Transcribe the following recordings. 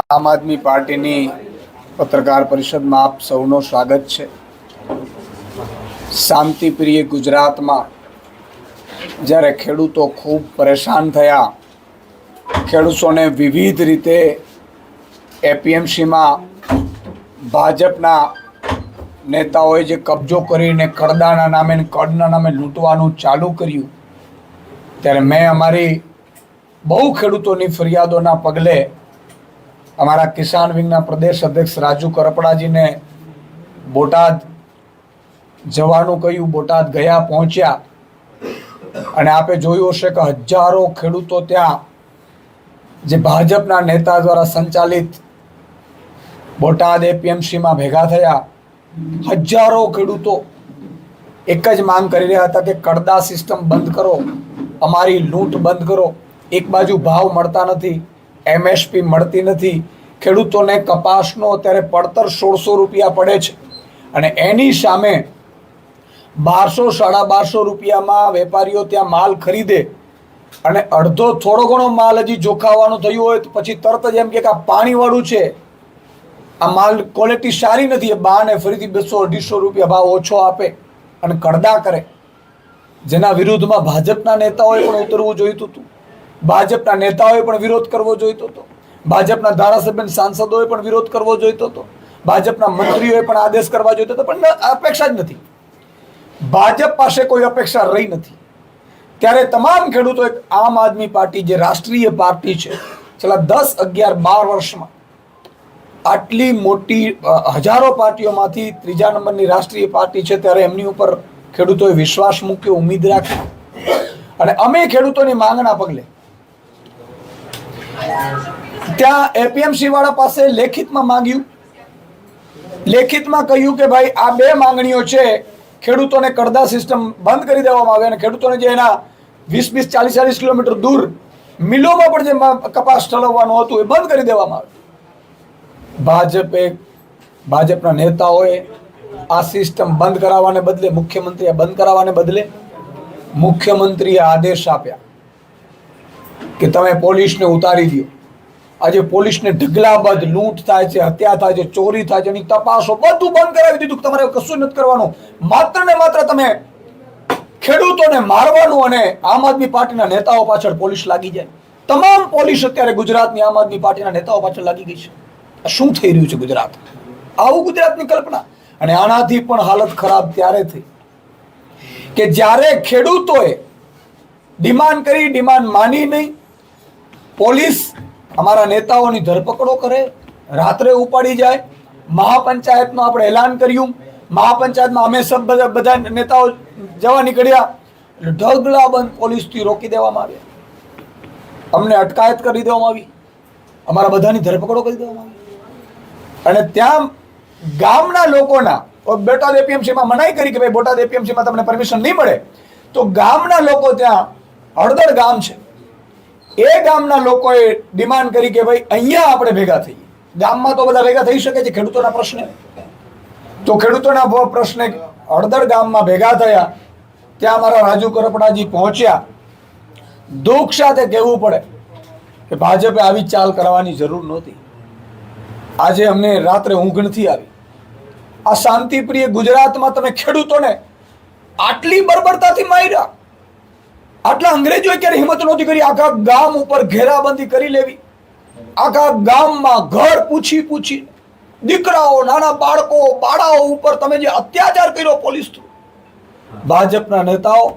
આમ આદમી પાર્ટીની પત્રકાર પરિષદમાં આપ સૌનો સ્વાગત છે. શાંતિપ્રિય ગુજરાતમાં જ્યારે ખેડૂતો ખૂબ પરેશાન થયા, ખેડૂતોને વિવિધ રીતે એપીએમસીમાં ભાજપના નેતાઓએ જે કબજો કરીને કડદાના નામે કડના નામે લૂંટવાનું ચાલુ કર્યું, ત્યારે મેં અમારી બહુ ખેડૂતોની ફરિયાદોના પગલે અમારા કિસાન વિંગના પ્રદેશ અધ્યક્ષ રાજુ કરપડાજીને બોટાદ જવાનું કહ્યું, બોટાદ ગયા પહોંચ્યા. અને આપે જોયું હશે કે હજારો ખેડૂતો ત્યાં જે ભાજપના નેતા દ્વારા સંચાલિત બોટાદ એપીએમસીમાં ભેગા થયા. હજારો ખેડૂતો એક જ માંગ કરી રહ્યા હતા કે કડદા સિસ્ટમ બંધ કરો, અમારી લૂંટ બંધ કરો. એક બાજુ ભાવ મળતા નથી એમએસપી મળતી નથી. ખેડૂતોને કપાસનો અત્યારે પડતર સોળસો રૂપિયા પડે છે. અને એની સામે બારસો, સાડા બારસો રૂપિયામાં વેપારીઓ ત્યાં માલ ખરીદે અને અડધો, થોડો ઘણો માલ હજી જોખાવાનું થયું હોય તો પછી તરત જ એમ કે આ પાણીવાળું છે. આ માલ ક્વોલિટી સારી નથી. એ બાને ફરીથી બસો, અઢીસો રૂપિયા ભાવ ઓછો આપે અને કડદા કરે. જેના વિરુદ્ધમાં ભાજપના નેતાઓએ પણ ઉતરવું જોઈતું હતું. ભાજપના નેતાઓએ પણ વિરોધ કરવો જોઈતો હતો. ભાજપના ધારાસભ્ય સાંસદોએ પણ વિરોધ કરવો જોઈતો હતો. ભાજપના મંત્રીઓએ પણ આદેશ કરવા જોઈતો હતો, પણ અપેક્ષા જ નથી. ભાજપ પાસે કોઈ અપેક્ષા રહી નથી. ત્યારે તમામ ખેડૂતો એક આમ આદમી પાર્ટી, જે રાષ્ટ્રીય પાર્ટી છે, છેલ્લા દસ અગિયાર બાર વર્ષમાં આટલી મોટી હજારો પાર્ટીઓમાંથી ત્રીજા નંબરની રાષ્ટ્રીય પાર્ટી છે, ત્યારે એમની ઉપર ખેડૂતોએ વિશ્વાસ મૂક્યો, ઉમેદ રાખી. અને અમે ખેડૂતોની માંગના પગલે ત્યાં એપીએમસી વાળા પાસે લેખિતમાં માંગ્યું. લેખિતમાં કહ્યું કે ભાઈ, આ બે માંગણીઓ છે, ખેડૂતોને કરદા સિસ્ટમ બંધ કરી દેવામાં આવે અને ખેડૂતોને જે એના વીસ વીસ, ચાલીસ ચાલીસ કિલોમીટર દૂર મિલોમાં પણ જે કપાસ ઠલવવાનું હતું, એ બંધ કરી દેવામાં આવે. ભાજપે, ભાજપના નેતાઓએ આ સિસ્ટમ બંધ કરાવવાને બદલે, મુખ્યમંત્રીએ બંધ કરાવવાને બદલે મુખ્યમંત્રીએ આદેશ આપ્યા. કે તમે પોલીસને ઉતારી દો આજે પોલીસને ઢગલાબંધ લૂંટ થાય છે, હત્યા થાય છે, ચોરી થાય છે, એની તપાસો બધું બંધ કરાવી દીધું તમારે કશું નથી કરવાનું. માત્ર ને માત્ર તમે ખેડૂતોને મારવાનું અને આમ આદમી પાર્ટીના નેતાઓ પાછળ પોલીસ લાગી જાય. તમામ પોલીસ અત્યારે ગુજરાતની આમ આદમી પાર્ટીના નેતાઓ પાછળ લાગી ગઈ છે. શું થઈ રહ્યું છે ગુજરાત? આવું ગુજરાતની કલ્પના. અને આનાથી પણ હાલત ખરાબ ત્યારે થઈ. કે જ્યારે ખેડૂતોએ ડિમાન્ડ કરી, ડિમાન્ડ માની નહીં પોલીસ અમારા નેતાઓની ધરપકડો કરે, રાત્રે ઉપાડી જાય. મહાપંચાયતનું આપણે એલાન કર્યું. મહાપંચાયતમાં અમે સબ બધા બધા નેતાઓ જવા નીકળ્યા. ઢગલા બંધ પોલીસથી રોકી દેવામાં આવ્યા. અમને અટકાયત કરી દેવામાં આવી. અમારા બધાની ધરપકડો કરી દેવામાં આવી. અને ત્યાં ગામના લોકોના બોટાદ એપીએમસીમાં મનાઈ કરી કે ભાઈ બોટાદ એપીએમસીમાં તમને પરમિશન નહીં મળે. તો ગામના લોકો ત્યાં હળદર ગામ છે. એ ગામના લોકોએ ડિમાન્ડ કરી કે ભાઈ, અહીંયા આપણે ભેગા થઈએ. ગામમાં તો બધા ભેગા થઈ શકે છે, ખેડૂતોના પ્રશ્ને. તો ખેડૂતોના પ્રશ્ને હળદર ગામમાં ભેગા થયા, ત્યાં અમારા રાજુ કરપડાજી પહોંચ્યા. દુઃખ સાથે કહેવું પડે કે ભાજપે આવી ચાલ કરવાની જરૂર નહોતી. આજે અમને રાત્રે ઊંઘ નથી આવી. આ શાંતિપ્રિય ગુજરાતમાં તમે ખેડૂતોને આટલી બર્બરતાથી માર્યા. આટલા અંગ્રેજોએ ક્યારે હિંમત નહોતી કરી? આખા ગામ ઉપર ઘેરાબંધી કરી લેવી. આખા ગામમાં ઘર પૂછી પૂછી દીકરાઓ નાના બાળકો બાળાઓ ઉપર તમે જે અત્યાચાર કર્યો પોલીસ થ્રુ ભાજપના નેતાઓ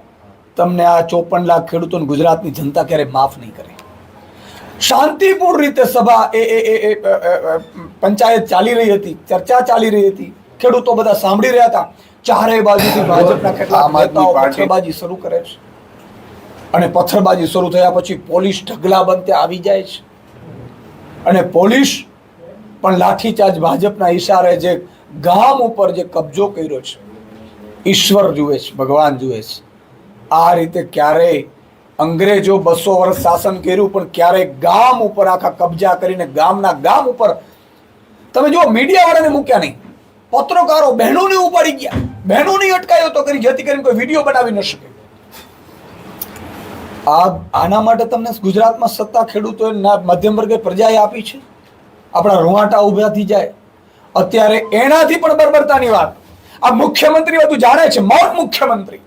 તમને આ ચોપન લાખ ખેડૂતોને ગુજરાતની જનતા ક્યારે માફ નહીં કરે? શાંતિપૂર્ણ રીતે સભા એ એ એ પંચાયત ચાલી રહી હતી ચર્ચા ચાલી રહી હતી. ખેડૂતો બધા સાંભળી રહ્યા હતા. ચારે બાજુથી ભાજપના કેટલા આમ આદમી શરૂ કરે છે. અને પથ્થરબાજી શરૂ થયા પછી પોલીસ ઢગલાબંધ બનતે આવી જાય છે. અને પોલીસ પણ લાઠીચાર્જ ભાજપના ઈશારે જે ગામ ઉપર જે કબજો કર્યો છે, ઈશ્વર જુએ છે, ભગવાન જુએ છે. આ રીતે ક્યારેય અંગ્રેજો બસો વર્ષ શાસન કર્યું, પણ ક્યારેય ગામ ઉપર આખા કબજા કરીને ગામના ગામ ઉપર તમે જો મીડિયાવાળાને મૂક્યા નહીં. પત્રકારો બહેનોને ઉપાડી ગયા. બહેનોની અટકાયો તો કરી, જેથી કરીને કોઈ વીડિયો બનાવી ન શકે. આ આના માટે તમને ગુજરાતમાં સત્તા ખેડૂતોએ મધ્યમ વર્ગે પ્રજાએ આપી છે? આપણા રૂવાટા ઊભા થઈ જાય. અત્યારે એનાથી પણ બરબરતાની વાત. આ મુખ્યમંત્રી બધું જાણે છે, મૌન મુખ્યમંત્રી.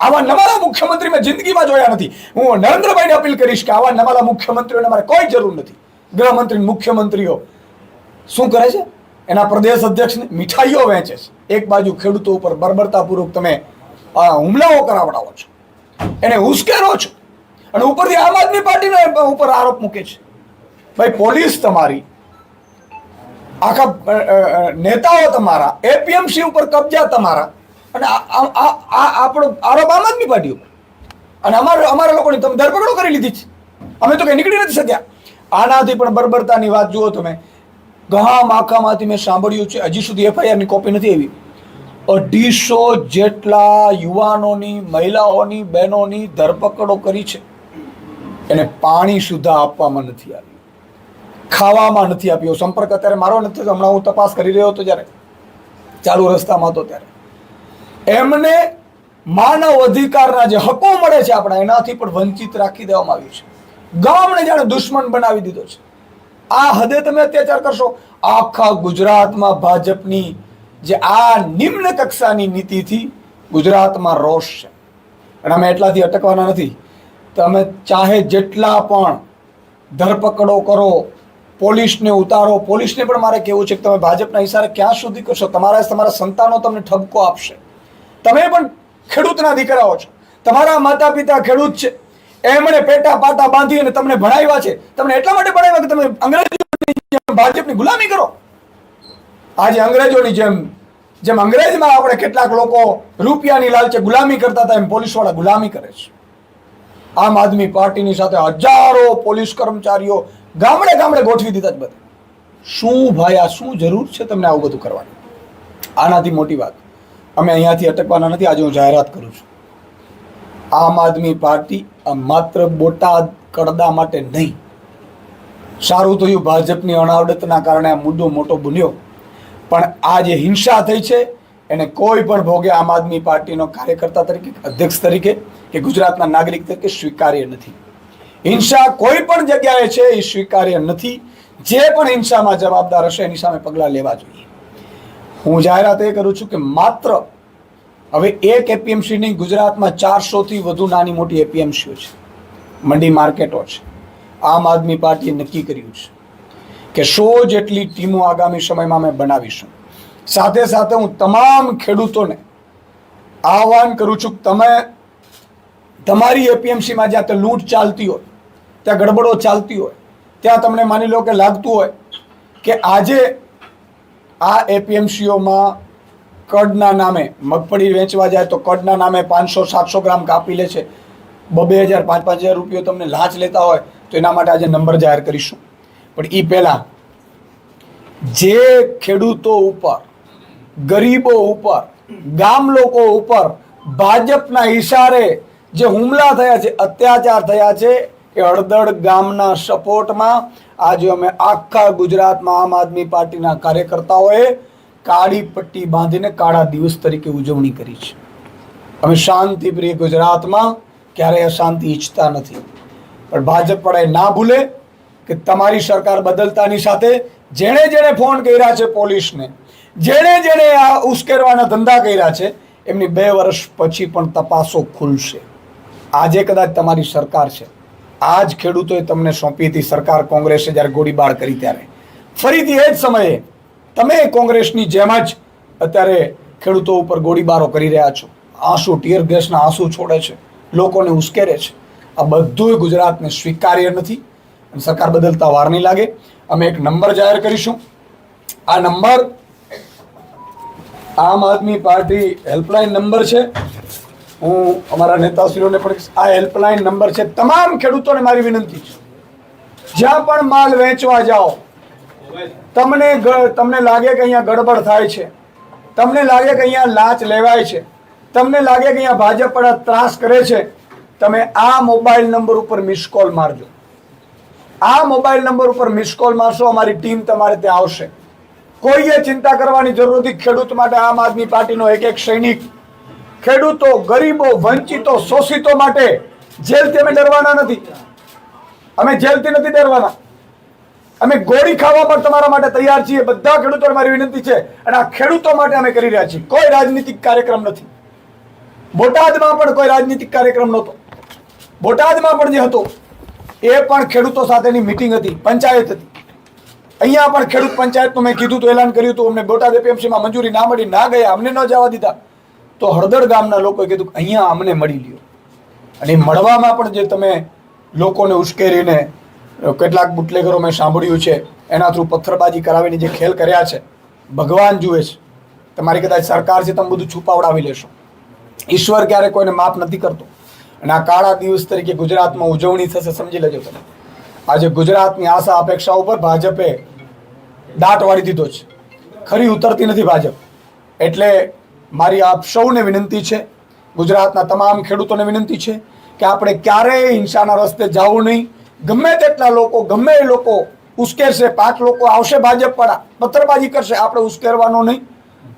આવા નવાલા મુખ્યમંત્રી મેં જિંદગીમાં જોયા નથી. હું નરેન્દ્રભાઈને અપીલ કરીશ કે આવા નવાલા મુખ્યમંત્રીઓને મારે કોઈ જરૂર નથી. ગૃહમંત્રી મુખ્યમંત્રીઓ. શું કરે છે? એના પ્રદેશ અધ્યક્ષને મીઠાઈઓ વહેંચે છે. એક બાજુ ખેડૂતો ઉપર બરબરતાપૂર્વક તમે હુમલાઓ કરાવડાવો છો. એને ઉશ્કેરો છો. અને ઉપરથી આમ આદમી પાર્ટીના ઉપર આરોપ મૂકે છે. ભાઈ, પોલીસ તમારી. આખા નેતાઓ તમારા, એપીએમસી ઉપર કબજા તમારા. અને આ- આપણો આરોપ આમ આદમી પાર્ટી ઉપર. અને અમારા અમારા લોકોની તમે ધરપકડો કરી લીધી છે. અમે તો કંઈ નીકળી નથી શક્યા. આનાથી પણ બર્બરતાની વાત જુઓ તમે. ગહા માખામાંથી મેં સાંભળ્યું છે, હજી સુધી એફઆઈઆરની કોપી નથી આવી. અઢીસો જેટલા યુવાનોની, મહિલાઓની, બહેનોની ધરપકડો કરી છે. એને પાણી સુધા આપવામાં નથી આવ્યું. ખાવામાં નથી આપ્યો. સંપર્ક અત્યારે મારો નથી. હમણાં હું તપાસ કરી રહ્યો હતો જ્યારે. ચાલુ રસ્તામાં હતો ત્યારે. એમને માનવ અધિકારના જે હકો મળે છે આપણા, એનાથી પણ વંચિત રાખી દેવામાં આવ્યું છે. ગામને જાણે દુશ્મન બનાવી દીધો છે. આ હદે તમે અત્યાચાર કરશો. આખા ગુજરાતમાં ભાજપની જે આ નિમ્ન કક્ષાની નીતિથી ગુજરાતમાં રોષ છે. અને અમે એટલાથી અટકવાના નથી. તમે ચાહે જેટલા પણ ધરપકડો કરો, પોલીસને ઉતારો. પોલીસને પણ મારે કહેવું છે કે તમે ભાજપના ઈશારે ક્યાં સુધી કરશો? તમારા તમારા સંતાનો તમને ઠપકો આપશે. તમે પણ ખેડૂતના દીકરાઓ છો. તમારા માતા પિતા ખેડૂત છે. એમણે પેટા પાટા બાંધી અને તમને ભણાવ્યા છે. તમને એટલા માટે ભણાવ્યા કે તમે અંગ્રેજોની જેમ ભાજપની ગુલામી કરો. આજે અંગ્રેજોની જેમ જેમ અંગ્રેજમાં આપણે કેટલાક લોકો રૂપિયાની લાલચે ગુલામી કરતા હતા, એમ પોલીસવાળા ગુલામી કરે છે. આમ આદમી પાર્ટીની સાથે હજારો પોલીસ કર્મચારીઓ ગામડે ગામડે ગોઠવી દીધા જ બધા. શું ભાઈ આ શું જરૂર છે તમને આવું બધું કરવાની? આનાથી મોટી વાત. અમે અહીંયાથી અટકવાના નથી, આજે હું જાહેરાત કરું છું. આમ આદમી પાર્ટી માત્ર બોટાદ કડદા માટે નહીં. સારું થયું ભાજપની અણાવડતના કારણે આ મુદ્દો મોટો બન્યો. પણ આ જે હિંસા થઈ છે, એને કોઈ પણ ભોગે આમ આદમી પાર્ટીનો કાર્યકર્તા તરીકે, અધ્યક્ષ તરીકે કે ગુજરાતના નાગરિક તરીકે સ્વીકાર્ય નથી. હિંસા કોઈ પણ જગ્યાએ છે, એ સ્વીકાર્ય નથી. જે પણ હિંસામાં જવાબદાર હશે, એની સામે પગલાં લેવા જોઈએ. હું જાહેરાત એ કરું છું કે માત્ર હવે એક એપીએમસીની ગુજરાતમાં ચારસોથી વધુ નાની મોટી એપીએમસીઓ છે. મંડી માર્કેટો છે. આમ આદમી પાર્ટીએ નક્કી કર્યું છે કે સો જેટલી ટીમો આગામી સમયમાં અમે બનાવીશું. સાથે સાથે હું તમામ ખેડૂતોને આહવાન કરું છું કે તમે તમારી એપીએમસીમાં જ્યાં તે લૂંટ ચાલતી હોય, ત્યાં ગડબડો ચાલતી હોય, ત્યાં તમને માની લો કે લાગતું હોય કે આજે આ એપીએમસીઓમાં કડના નામે મગફળી વેચવા જાય તો કડના નામે પાંચસો, સાતસો ગ્રામ કાપી લે છે. બબે હજાર, પાંચ પાંચ હજાર રૂપિયો તમને લાંચ લેતા હોય તો એના માટે આજે નંબર જાહેર કરીશું. પણ એ પહેલાં જે ખેડૂતો ઉપર, ગરીબો ઉપર, ગામ લોકો ઉપર ભાજપના ઈશારે જે હુમલા થયા છે, અત્યાચાર થયા છે, એ હળદળ ગામના સપોર્ટમાં આજે અમે આખા ગુજરાતમાં આમ આદમી પાર્ટીના કાર્યકર્તાઓએ કાળી પટ્ટી બાંધીને કાળા દિવસ તરીકે ઉજવણી કરી છે. અમે શાંતિપ્રિય ગુજરાતમાં ક્યારેય અશાંતિ ઈચ્છતા નથી. પણ ભાજપ પણ એ ના ભૂલે કે તમારી સરકાર બદલતાની સાથે જેણે જેણે ફોન કર્યા છે પોલીસને, જેણે જેણે આ ઉશ્કેરવાના ધંધા કર્યા છે, એમની બે વર્ષ પછી પણ તપાસો ખુલશે. આજે કદાચ તમારી સરકાર છે. આજ ખેડૂતોએ તમને સોંપી હતી સરકાર કોંગ્રેસે જ્યારે ગોળીબાર કરી ત્યારે. ફરીથી એ જ સમયે તમે કોંગ્રેસની જેમ જ અત્યારે ખેડૂતો ઉપર ગોળીબારો કરી રહ્યા છો. આંસુ ટીયર ગેસના આંસુ છોડે છે. લોકોને ઉશ્કેરે છે. આ બધું ગુજરાતને સ્વીકાર્ય નથી. અને સરકાર બદલતા વાર નહીં લાગે. અમે એક નંબર જાહેર કરીશું. આ નંબર આમ આદમી પાર્ટી હેલ્પલાઇન નંબર છે. હું અમારા નેતાશ્રીઓને પણ આ હેલ્પલાઇન નંબર છે. તમામ ખેડૂતોને મારી વિનંતી છે. જ્યાં પણ માલ વેચવા જાઓ, તમને તમને લાગે કે અહીંયા ગડબડ થાય છે, તમને લાગે કે અહીંયા લાંચ લેવાય છે, તમને લાગે કે અહીંયા ભાજપ પર ત્રાસ કરે છે, તમે આ મોબાઈલ નંબર ઉપર મિસ કોલ મારજો. આ મોબાઈલ નંબર ઉપર મિસ કોલ મારશો, અમારી ટીમ તમારે ત્યાં આવશે. કોઈએ ચિંતા કરવાની જરૂર નથી. ખેડૂત માટે આમ આદમી પાર્ટીનો એક એક સૈનિક ખેડૂતો, ગરીબો, વંચિતો, શોષિતો માટે જેલથી અમે ડરવાના નથી. અમે જેલથી નથી ડરવાના. અમે ગોળી ખાવા પણ તમારા માટે તૈયાર છીએ. બધા ખેડૂતો મારી વિનંતી છે અને આ ખેડૂતો માટે અમે કરી રહ્યા છીએ. કોઈ રાજનીતિક કાર્યક્રમ નથી. બોટાદમાં પણ કોઈ રાજનીતિક કાર્યક્રમ નહોતો. બોટાદમાં પણ જે હતો, એ પણ ખેડૂતો સાથેની મિટિંગ હતી, પંચાયત હતી. અહીંયા પણ ખેડૂત પંચાયતનું મેં કીધું તો એલાન કર્યું હતું. અમને બોટાદ એપીએમસીમાં મંજૂરી ના મળી, ના ગયા. અમને ન જવા દીધા. તો હળદર ગામના લોકોએ કીધું કે અહીંયા અમને મળી લ્યો. અને મળવામાં પણ જે તમે લોકોને ઉશ્કેરીને કેટલાક બુટલેગરો મેં સાંભળ્યું છે, એના થ્રુ પથ્થરબાજી કરાવીને જે ખેલ કર્યા છે, ભગવાન જુએ છે. તમારી કદાચ સરકાર છે, તમે બધું છુપાવડાવી લેશો. ઈશ્વર ક્યારે કોઈને માફ નથી કરતો. અને આ કાળા દિવસ તરીકે ગુજરાતમાં ઉજવણી થશે, સમજી લેજો તમે. આજે ગુજરાતની આશા, અપેક્ષા ઉપર ભાજપે દાટ વાળી દીધો છે. ખરી ઉતરતી નથી ભાજપ. એટલે મારી આપ સૌને વિનંતી છે, ગુજરાતના તમામ ખેડૂતોને વિનંતી છે કે આપણે ક્યારેય હિંસાના રસ્તે જવું નહીં. ગમે તેટલા લોકો, ગમે એ લોકો ઉશ્કેરશે, પાંચ લોકો આવશે ભાજપ વાળા, પથ્થરબાજી કરશે, આપણે ઉશ્કેરવાનો નહીં,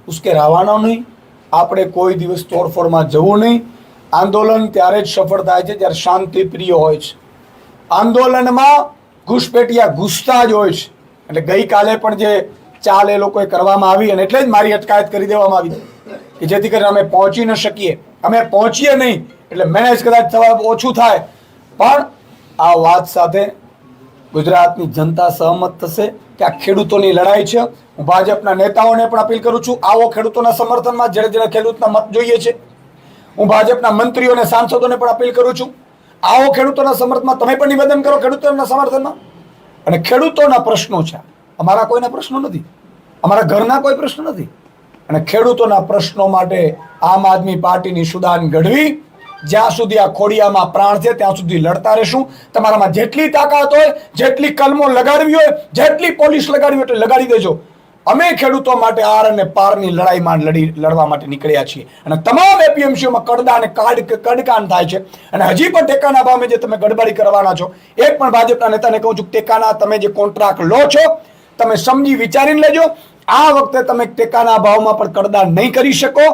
ઉશ્કેરાવાનો નહીં. આપણે કોઈ દિવસ તોડફોડમાં જવું નહીં. આંદોલન ત્યારે જ સફળ થાય છે જ્યારે શાંતિ પ્રિય હોય છે. આંદોલનમાં ઘૂસપેટિયા ઘૂસતા જ હોય છે. એટલે ગઈકાલે પણ જે ચાલ એ લોકોએ કરવામાં આવી અને એટલે જ મારી અટકાયત કરી દેવામાં આવી. કે જેથી કરીને અમે પહોંચી ન શકીએ. અમે પહોંચીએ નહીં, એટલે મેનેજ કદાચ થવા ઓછું થાય. પણ આ વાત સાથે ગુજરાતની જનતા સહમત થશે કે આ ખેડૂતોની લડાઈ છે. હું ભાજપના નેતાઓને પણ અપીલ કરું છું, આવો ખેડૂતોના સમર્થનમાં જેને જેને ખેડૂતના મત જોઈએ છે. હું ભાજપના મંત્રીઓ અને સાંસદોને પણ અપીલ કરું છું, આવો ખેડૂતોના સમર્થનમાં, તમે પણ નિવેદન કરો ખેડૂતોના સમર્થનમાં. અને ખેડૂતોના પ્રશ્નો છે. અમારા કોઈના પ્રશ્નો નથી. અમારા ઘરના કોઈ પ્રશ્ન નથી. અને ખેડૂતોના પ્રશ્નો માટે આમ આદમી પાર્ટીની સુદાન ઘડવી, જ્યાં સુધી આ ખોડિયામાં પ્રાણ છે, ત્યાં સુધી લડતા રહેશું. તમારામાં જેટલી તાકાત હોય, જેટલી કલમો લગાડવી હોય, જેટલી પોલીસ લગાડવી એટલે લગાડી દેજો. અમે ખેડૂતો માટે આર અને પારની લડાઈમાં લડી, લડવા માટે નીકળ્યા છીએ. અને તમામ એપીએમસીઓમાં કડદા અને કાડ, કડકાન થાય છે. અને હજી પણ ટેકાના ભાવે જે તમે ગડબડી કરવાના છો, એક પણ ભાજપના નેતાને કહું છું ટેકાના, તમે જે કોન્ટ્રાક્ટ લો છો, તમે સમજી વિચારીને લેજો. આ વખતે તમે ટેકાના ભાવમાં પણ કડદા નહીં કરી શકો.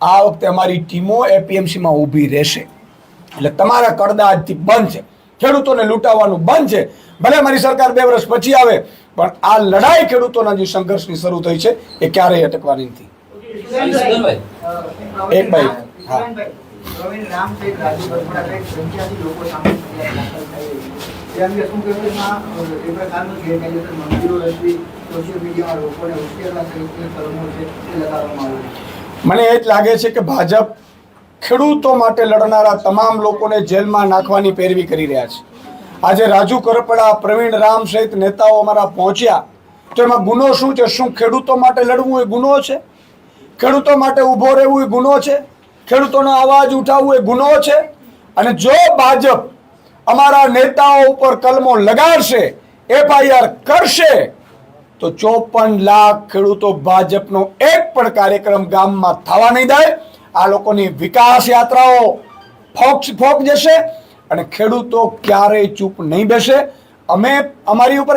આ વખતે અમારી ટીમો એપીએમસીમાં ઊભી રહેશે. એટલે તમારા કડદા આજથી બંધ છે. ખેડૂતોને લૂંટાવવાનું બંધ છે. ભલે મારી સરકાર બે વર્ષ પછી આવે પણ આ લડાઈ ખેડૂતોના જે સંઘર્ષની શરૂ થઈ છે એ ક્યારેય અટકવાની નથી. એક ભાઈ. હા. લોકો મને એ જ લાગે છે કે ભાજપ ખેડૂતો માટે લડનારા તમામ લોકોને જેલમાં નાખવાની પેરવી કરી રહ્યા છે. આજે રાજુ કરપડા, પ્રવીણ રામ સહિત નેતાઓ અમારા પહોંચ્યા. તો એમાં ગુનો શું છે? શું ખેડૂતો માટે લડવું એ ગુનો છે? ખેડૂતો માટે ઊભો રહેવું એ ગુનો છે? ખેડૂતોનો અવાજ ઉઠાવવું એ ગુનો છે? અને જો ભાજપ અમારા નેતાઓ ઉપર કલમો લગાડશે, એફઆઈઆર કરશે તો ચોપન લાખ ખેડૂતો ભાજપનો એક પણ કાર્યક્રમ ગામમાં થવા નહીં દે. આ લોકોની વિકાસ યાત્રાઓ ફોક ફોક જશે અને ખેડૂતો ક્યારેય ચૂપ નહીં બેસે. અમે અમારી ઉપર